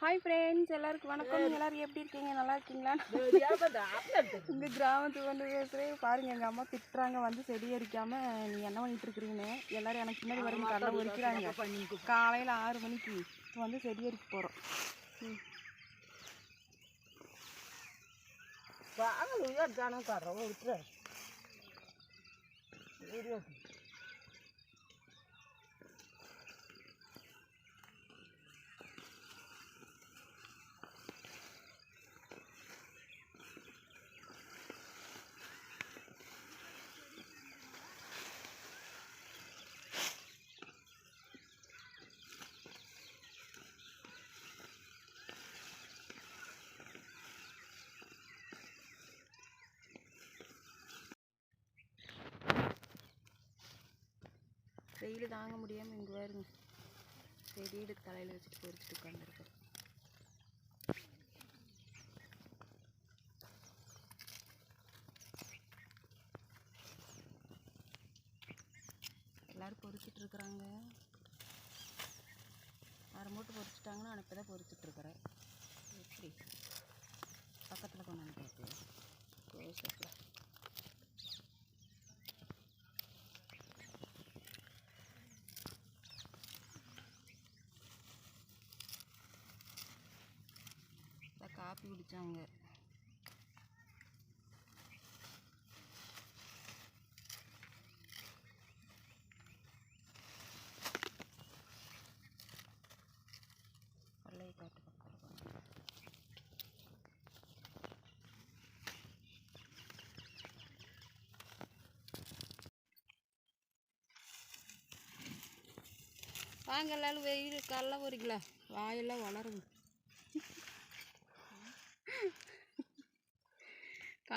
Hi friends எல்லாருக்கும் வணக்கம். எல்லாரும் எப்படி இருக்கீங்க? நல்லா இருக்கீங்களா? இந்த கிராமத்துக்கு வந்து பேசுகிறேன் பாருங்க எங்கள் அம்மா திட்டுறாங்க வந்து செடி அரிக்காம நீ என்ன பண்ணிட்டு இருக்கிறீங்கன்னு எல்லாரும் எனக்கு பின்னாடி வரும் கடலை உரிக்கிறாங்க காலையில் ஆறு மணிக்கு இப்போ வந்து செடி அரிக்க போகிறோம் வெயில் தாங்க முடியாமல் இங்கே வருங்க செடியில் தலையில் வச்சுட்டு பொறிச்சிட்டு உட்காந்துருக்கோம் எல்லாரும் பொறிச்சிட்டு இருக்கிறாங்க. அரை மூட்டை பொறிச்சிட்டாங்கன்னா நான் இப்போ தான் பொறிச்சிட்ருக்குறேன் எப்படி பக்கத்தில் கொண்டாந்து பார்த்து க்ளோஸ்அப்பில் இப்போ காப்பி குடித்தாங்க பள்ளையை காட்டு பக்கத்தில் வாங்க எல்லாரும் வெயில் காலைல போறீங்களா? வாயெல்லாம் வளருங்க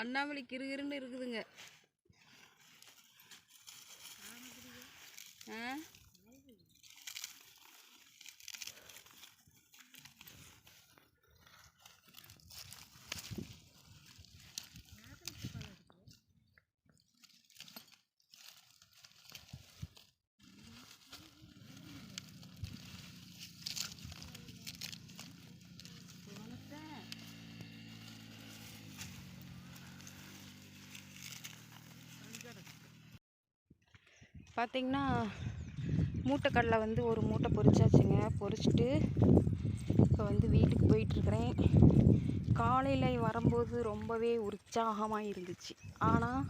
அண்ணாமலை கிருகிருன்னு இருக்குதுங்க. பார்த்திங்கன்னா மூட்டைக்கடலை வந்து ஒரு மூட்டை பொறிச்சாச்சுங்க பொரிச்சிட்டு இப்போ வந்து வீட்டுக்கு போயிட்டுருக்கிறேன். காலையில் வரும்போது ரொம்பவே உற்சாகமாக இருந்துச்சு. ஆனால்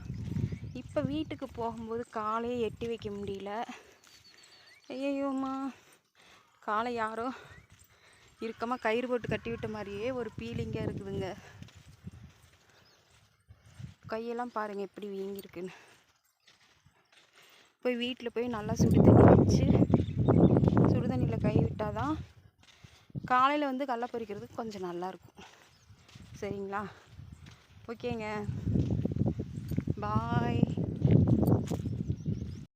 இப்போ வீட்டுக்கு போகும்போது காலையே எட்டி வைக்க முடியல. ஐயோம்மா காலை யாரோ இறுக்கமாக கயிறு போட்டு கட்டி விட்ட மாதிரியே ஒரு ஃபீலிங்காக இருக்குதுங்க. கையெல்லாம் பாருங்கள் எப்படி வீங்கியிருக்குன்னு. போய் வீட்டில் போய் நல்லா சுடு தண்ணி வச்சு சுடு தண்ணியில் கை விட்டால் தான் காலையில் வந்து கடல பொறிக்கிறதுக்கு கொஞ்சம் நல்லாயிருக்கும். சரிங்களா? ஓகேங்க. பாய்.